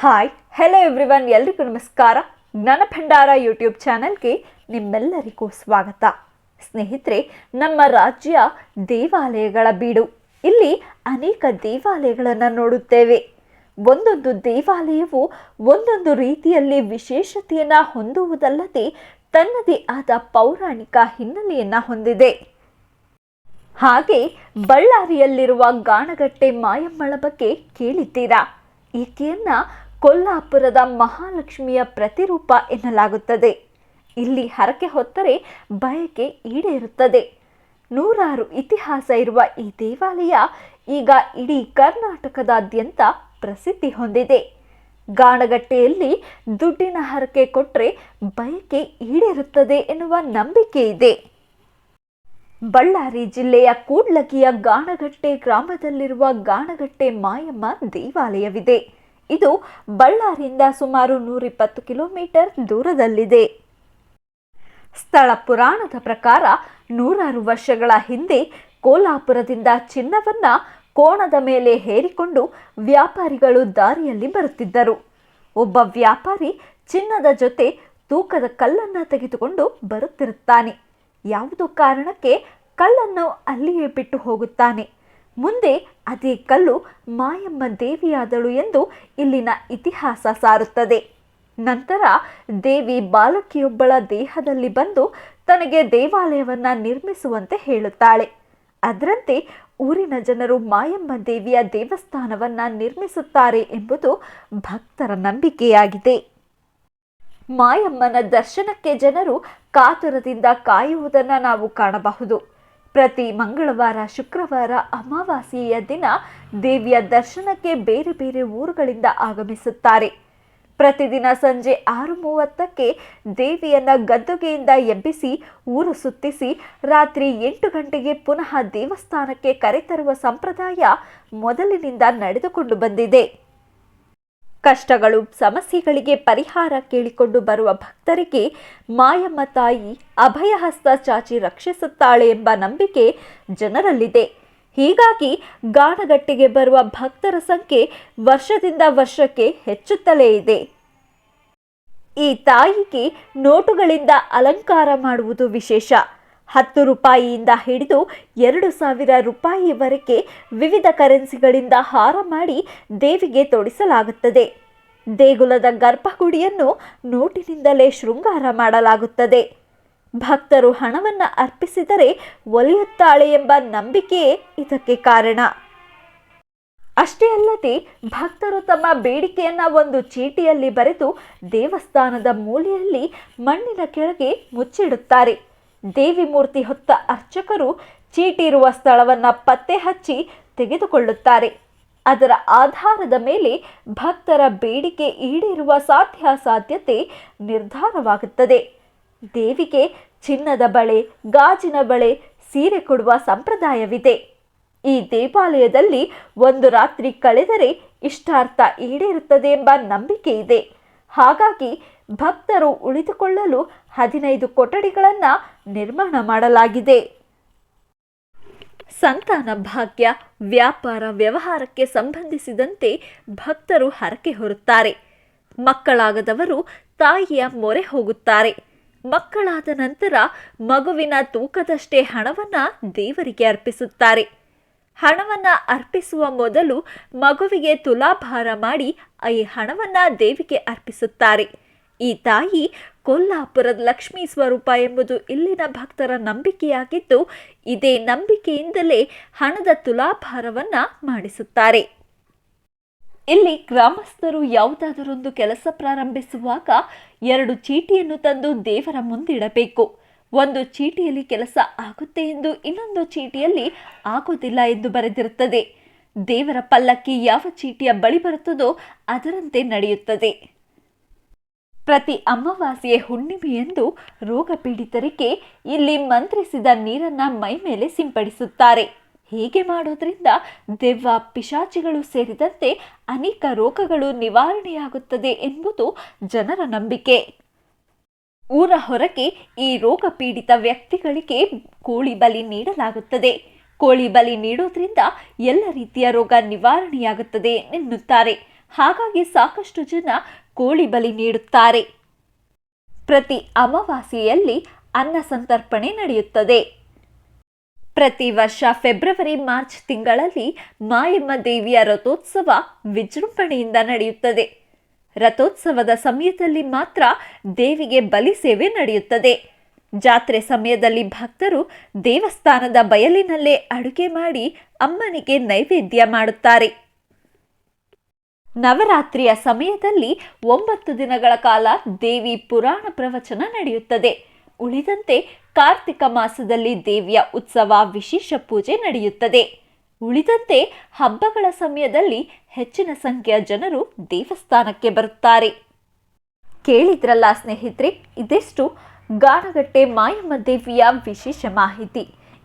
Hi hello everyone ಎಲ್ರಿಗೂ ನಮಸ್ಕಾರ. ಜ್ಞಾನ ಭಂಡಾರ ಯೂಟ್ಯೂಬ್ ಚಾನೆಲ್ಗೆ ನಿಮ್ಮೆಲ್ಲರಿಗೂ ಸ್ವಾಗತ. ಸ್ನೇಹಿತರೆ, ನಮ್ಮ ರಾಜ್ಯ ದೇವಾಲಯಗಳ ಬೀಡು. ಇಲ್ಲಿ ಅನೇಕ ದೇವಾಲಯಗಳನ್ನು ನೋಡುತ್ತೇವೆ. ಒಂದೊಂದು ದೇವಾಲಯವು ಒಂದೊಂದು ರೀತಿಯಲ್ಲಿ ವಿಶೇಷತೆಯನ್ನು ಹೊಂದುವುದಲ್ಲದೆ ತನ್ನದೇ ಆದ ಪೌರಾಣಿಕ ಹಿನ್ನೆಲೆಯನ್ನು ಹೊಂದಿದೆ. ಹಾಗೆ ಬಳ್ಳಾರಿಯಲ್ಲಿರುವ ಗಾಣಗಟ್ಟೆ ಮಾಯಮ್ಮಳ ಬಗ್ಗೆ ಕೇಳಿದ್ದೀರಾ? ಈಕೆಯನ್ನ ಕೊಲ್ಲಾಪುರದ ಮಹಾಲಕ್ಷ್ಮಿಯ ಪ್ರತಿರೂಪ ಎನ್ನಲಾಗುತ್ತದೆ. ಇಲ್ಲಿ ಹರಕೆ ಹೊತ್ತರೆ ಬಯಕೆ ಈಡೇರುತ್ತದೆ. ನೂರಾರು ಇತಿಹಾಸ ಇರುವ ಈ ದೇವಾಲಯ ಈಗ ಇಡೀ ಕರ್ನಾಟಕದಾದ್ಯಂತ ಪ್ರಸಿದ್ಧಿ ಹೊಂದಿದೆ. ಗಾಣಗಟ್ಟೆಯಲ್ಲಿ ದುಡ್ಡಿನ ಹರಕೆ ಕೊಟ್ಟರೆ ಬಯಕೆ ಈಡೇರುತ್ತದೆ ಎನ್ನುವ ನಂಬಿಕೆ ಇದೆ. ಬಳ್ಳಾರಿ ಜಿಲ್ಲೆಯ ಕೂಡ್ಲಗಿಯ ಗಾಣಗಟ್ಟೆ ಗ್ರಾಮದಲ್ಲಿರುವ ಗಾಣಗಟ್ಟೆ ಮಾಯಮ್ಮ ದೇವಾಲಯವಿದೆ. ಇದು ಬಳ್ಳಾರಿಯಿಂದ ಸುಮಾರು ನೂರಿಪ್ಪತ್ತು ಕಿಲೋಮೀಟರ್ ದೂರದಲ್ಲಿದೆ. ಸ್ಥಳ ಪುರಾಣದ ಪ್ರಕಾರ ನೂರಾರು ವರ್ಷಗಳ ಹಿಂದೆ ಕೋಲಾಪುರದಿಂದ ಚಿನ್ನವನ್ನ ಕೋಣದ ಮೇಲೆ ಹೇರಿಕೊಂಡು ವ್ಯಾಪಾರಿಗಳು ದಾರಿಯಲ್ಲಿ ಬರುತ್ತಿದ್ದರು. ಒಬ್ಬ ವ್ಯಾಪಾರಿ ಚಿನ್ನದ ಜೊತೆ ತೂಕದ ಕಲ್ಲನ್ನು ತೆಗೆದುಕೊಂಡು ಬರುತ್ತಿರುತ್ತಾನೆ. ಯಾವುದೋ ಕಾರಣಕ್ಕೆ ಕಲ್ಲನ್ನು ಅಲ್ಲಿಯೇ ಬಿಟ್ಟು ಹೋಗುತ್ತಾನೆ. ಮುಂದೆ ಅದೇ ಕಲ್ಲು ಮಾಯಮ್ಮ ದೇವಿಯಾದಳು ಎಂದು ಇಲ್ಲಿನ ಇತಿಹಾಸ ಸಾರುತ್ತದೆ. ನಂತರ ದೇವಿ ಬಾಲಕಿಯೊಬ್ಬಳ ದೇಹದಲ್ಲಿ ಬಂದು ತನಗೆ ದೇವಾಲಯವನ್ನ ನಿರ್ಮಿಸುವಂತೆ ಹೇಳುತ್ತಾಳೆ. ಅದರಂತೆ ಊರಿನ ಜನರು ಮಾಯಮ್ಮ ದೇವಿಯ ದೇವಸ್ಥಾನವನ್ನ ನಿರ್ಮಿಸುತ್ತಾರೆ ಎಂಬುದು ಭಕ್ತರ ನಂಬಿಕೆಯಾಗಿದೆ. ಮಾಯಮ್ಮನ ದರ್ಶನಕ್ಕೆ ಜನರು ಕಾತುರದಿಂದ ಕಾಯುವುದನ್ನು ನಾವು ಕಾಣಬಹುದು. ಪ್ರತಿ ಮಂಗಳವಾರ, ಶುಕ್ರವಾರ ಅಮಾವಾಸ್ಯೆಯ ದಿನ ದೇವಿಯ ದರ್ಶನಕ್ಕೆ ಬೇರೆ ಬೇರೆ ಊರುಗಳಿಂದ ಆಗಮಿಸುತ್ತಾರೆ. ಪ್ರತಿದಿನ ಸಂಜೆ ಆರು ಮೂವತ್ತಕ್ಕೆ ದೇವಿಯನ್ನ ಗದ್ದುಗೆಯಿಂದ ಎಬ್ಬಿಸಿ, ಊರು ಸುತ್ತಿಸಿ, ರಾತ್ರಿ ಎಂಟು ಗಂಟೆಗೆ ಪುನಃ ದೇವಸ್ಥಾನಕ್ಕೆ ಕರೆತರುವ ಸಂಪ್ರದಾಯ ಮೊದಲಿನಿಂದ ನಡೆದುಕೊಂಡು ಬಂದಿದೆ. ಕಷ್ಟಗಳು, ಸಮಸ್ಯೆಗಳಿಗೆ ಪರಿಹಾರ ಕೇಳಿಕೊಂಡು ಬರುವ ಭಕ್ತರಿಗೆ ಮಾಯಮ್ಮ ತಾಯಿ ಅಭಯಹಸ್ತ ಚಾಚಿ ರಕ್ಷಿಸುತ್ತಾಳೆ ಎಂಬ ನಂಬಿಕೆ ಜನರಲ್ಲಿದೆ. ಹೀಗಾಗಿ ಗಾಣಗಟ್ಟಿಗೆ ಬರುವ ಭಕ್ತರ ಸಂಖ್ಯೆ ವರ್ಷದಿಂದ ವರ್ಷಕ್ಕೆ ಹೆಚ್ಚುತ್ತಲೇ ಇದೆ. ಈ ತಾಯಿಗೆ ನೋಟುಗಳಿಂದ ಅಲಂಕಾರ ಮಾಡುವುದು ವಿಶೇಷ. ಹತ್ತು ರೂಪಾಯಿಯಿಂದ ಹಿಡಿದು ಎರಡು ಸಾವಿರ ರೂಪಾಯಿವರೆಗೆ ವಿವಿಧ ಕರೆನ್ಸಿಗಳಿಂದ ಹಾರ ಮಾಡಿ ದೇವಿಗೆ ತೊಡಿಸಲಾಗುತ್ತದೆ. ದೇಗುಲದ ಗರ್ಭಗುಡಿಯನ್ನು ನೋಟಿನಿಂದಲೇ ಶೃಂಗಾರ ಮಾಡಲಾಗುತ್ತದೆ. ಭಕ್ತರು ಹಣವನ್ನು ಅರ್ಪಿಸಿದರೆ ಒಲಿಯುತ್ತಾಳೆ ಎಂಬ ನಂಬಿಕೆಯೇ ಇದಕ್ಕೆ ಕಾರಣ. ಅಷ್ಟೇ ಅಲ್ಲದೆ ಭಕ್ತರು ತಮ್ಮ ಬೇಡಿಕೆಯನ್ನು ಒಂದು ಚೀಟಿಯಲ್ಲಿ ಬರೆದು ದೇವಸ್ಥಾನದ ಮೂಲೆಯಲ್ಲಿ ಮಣ್ಣಿನ ಕೆಳಗೆ ಮುಚ್ಚಿಡುತ್ತಾರೆ. ದೇವಿ ಮೂರ್ತಿ ಹೊತ್ತ ಅರ್ಚಕರು ಚೀಟಿ ಇರುವ ಸ್ಥಳವನ್ನ ಪತ್ತೆ ಹಚ್ಚಿ ತೆಗೆದುಕೊಳ್ಳುತ್ತಾರೆ. ಅದರ ಆಧಾರದ ಮೇಲೆ ಭಕ್ತರ ಬೇಡಿಕೆ ಈಡೇರುವ ಸಾಧ್ಯಾಸಾಧ್ಯತೆ ನಿರ್ಧಾರವಾಗುತ್ತದೆ. ದೇವಿಗೆ ಚಿನ್ನದ ಬಳೆ, ಗಾಜಿನ ಬಳೆ, ಸೀರೆ ಕೊಡುವ ಸಂಪ್ರದಾಯವಿದೆ. ಈ ದೇವಾಲಯದಲ್ಲಿ ಒಂದು ರಾತ್ರಿ ಕಳೆದರೆ ಇಷ್ಟಾರ್ಥ ಈಡೇರುತ್ತದೆ ಎಂಬ ನಂಬಿಕೆ ಇದೆ ಹಾಗಾಗಿ ಭಕ್ತರು ಉಳಿದುಕೊಳ್ಳಲು ಹದಿನೈದು ಕೊಠಡಿಗಳನ್ನು ನಿರ್ಮಾಣ ಮಾಡಲಾಗಿದೆ. ಸಂತಾನ ಭಾಗ್ಯ, ವ್ಯಾಪಾರ ವ್ಯವಹಾರಕ್ಕೆ ಸಂಬಂಧಿಸಿದಂತೆ ಭಕ್ತರು ಹರಕೆ ಹೊರುತ್ತಾರೆ. ಮಕ್ಕಳಾಗದವರು ತಾಯಿಯ ಮೊರೆ ಹೋಗುತ್ತಾರೆ. ಮಕ್ಕಳಾದ ನಂತರ ಮಗುವಿನ ತೂಕದಷ್ಟೇ ಹಣವನ್ನು ದೇವರಿಗೆ ಅರ್ಪಿಸುತ್ತಾರೆ. ಹಣವನ್ನು ಅರ್ಪಿಸುವ ಮೊದಲು ಮಗುವಿಗೆ ತುಲಾಭಾರ ಮಾಡಿ ಈ ಹಣವನ್ನು ದೇವಿಗೆ ಅರ್ಪಿಸುತ್ತಾರೆ. ಈ ತಾಯಿ ಕೊಲ್ಲಾಪುರದ ಲಕ್ಷ್ಮೀ ಸ್ವರೂಪ ಎಂಬುದು ಇಲ್ಲಿನ ಭಕ್ತರ ನಂಬಿಕೆಯಾಗಿದ್ದು, ಇದೇ ನಂಬಿಕೆಯಿಂದಲೇ ಹಣದ ತುಲಾಭಾರವನ್ನ ಮಾಡಿಸುತ್ತಾರೆ. ಇಲ್ಲಿ ಗ್ರಾಮಸ್ಥರು ಯಾವುದಾದರೊಂದು ಕೆಲಸ ಪ್ರಾರಂಭಿಸುವಾಗ ಎರಡು ಚೀಟಿಯನ್ನು ತಂದು ದೇವರ ಮುಂದಿಡಬೇಕು. ಒಂದು ಚೀಟಿಯಲ್ಲಿ ಕೆಲಸ ಆಗುತ್ತೆ ಎಂದು ಇನ್ನೊಂದು ಚೀಟಿಯಲ್ಲಿ ಆಗುವುದಿಲ್ಲ ಎಂದು ಬರೆದಿರುತ್ತದೆ. ದೇವರ ಪಲ್ಲಕ್ಕಿ ಯಾವ ಚೀಟಿಯ ಬಳಿ ಬರುತ್ತದೋ ಅದರಂತೆ ನಡೆಯುತ್ತದೆ. ಪ್ರತಿ ಅಮಾವಾಸ್ಯೆ ಹುಣ್ಣಿಮೆಯಂದು ರೋಗ ಪೀಡಿತರಿಗೆ ಇಲ್ಲಿ ಮಂತ್ರಿಸಿದ ನೀರನ್ನ ಮೈ ಮೇಲೆ ಸಿಂಪಡಿಸುತ್ತಾರೆ. ಹೀಗೆ ಮಾಡೋದ್ರಿಂದ ದೆವ್ವ ಪಿಶಾಚಿಗಳು ಸೇರಿದಂತೆ ಅನೇಕ ರೋಗಗಳು ನಿವಾರಣೆಯಾಗುತ್ತದೆ ಎಂಬುದು ಜನರ ನಂಬಿಕೆ. ಊರ ಹೊರಗೆ ಈ ರೋಗ ಪೀಡಿತ ವ್ಯಕ್ತಿಗಳಿಗೆ ಕೋಳಿ ಬಲಿ ನೀಡಲಾಗುತ್ತದೆ. ಕೋಳಿ ಬಲಿ ನೀಡೋದ್ರಿಂದ ಎಲ್ಲ ರೀತಿಯ ರೋಗ ನಿವಾರಣೆಯಾಗುತ್ತದೆ ಎನ್ನುತ್ತಾರೆ. ಹಾಗಾಗಿ ಸಾಕಷ್ಟು ಜನ ಕೋಳಿ ಬಲಿ ನೀಡುತ್ತಾರೆ. ಪ್ರತಿ ಅಮಾವಾಸ್ಯೆಯಲ್ಲಿ ಅನ್ನ ಸಂತರ್ಪಣೆ ನಡೆಯುತ್ತದೆ. ಪ್ರತಿ ವರ್ಷ ಫೆಬ್ರವರಿ, ಮಾರ್ಚ್ ತಿಂಗಳಲ್ಲಿ ಮಾಯಮ್ಮ ದೇವಿಯ ರಥೋತ್ಸವ ವಿಜೃಂಭಣೆಯಿಂದ ನಡೆಯುತ್ತದೆ. ರಥೋತ್ಸವದ ಸಮಯದಲ್ಲಿ ಮಾತ್ರ ದೇವಿಗೆ ಬಲಿ ಸೇವೆ ನಡೆಯುತ್ತದೆ. ಜಾತ್ರೆ ಸಮಯದಲ್ಲಿ ಭಕ್ತರು ದೇವಸ್ಥಾನದ ಬಯಲಿನಲ್ಲೇ ಅಡುಗೆ ಮಾಡಿ ಅಮ್ಮನಿಗೆ ನೈವೇದ್ಯ ಮಾಡುತ್ತಾರೆ. ನವರಾತ್ರಿಯ ಸಮಯದಲ್ಲಿ ಒಂಬತ್ತು ದಿನಗಳ ಕಾಲ ದೇವಿ ಪುರಾಣ ಪ್ರವಚನ ನಡೆಯುತ್ತದೆ. ಉಳಿದಂತೆ ಕಾರ್ತಿಕ ಮಾಸದಲ್ಲಿ ದೇವಿಯ ಉತ್ಸವ ವಿಶೇಷ ಪೂಜೆ ನಡೆಯುತ್ತದೆ. ಉಳಿದಂತೆ ಹಬ್ಬಗಳ ಸಮಯದಲ್ಲಿ ಹೆಚ್ಚಿನ ಸಂಖ್ಯೆಯ ಜನರು ದೇವಸ್ಥಾನಕ್ಕೆ ಬರುತ್ತಾರೆ. ಕೇಳಿದ್ರಲ್ಲ ಸ್ನೇಹಿತರೆ, ಇದೆಷ್ಟು ಗಾಣಗಟ್ಟೆ ಮಾಯಮ್ಮ ದೇವಿಯ ವಿಶೇಷ ಮಾಹಿತಿ.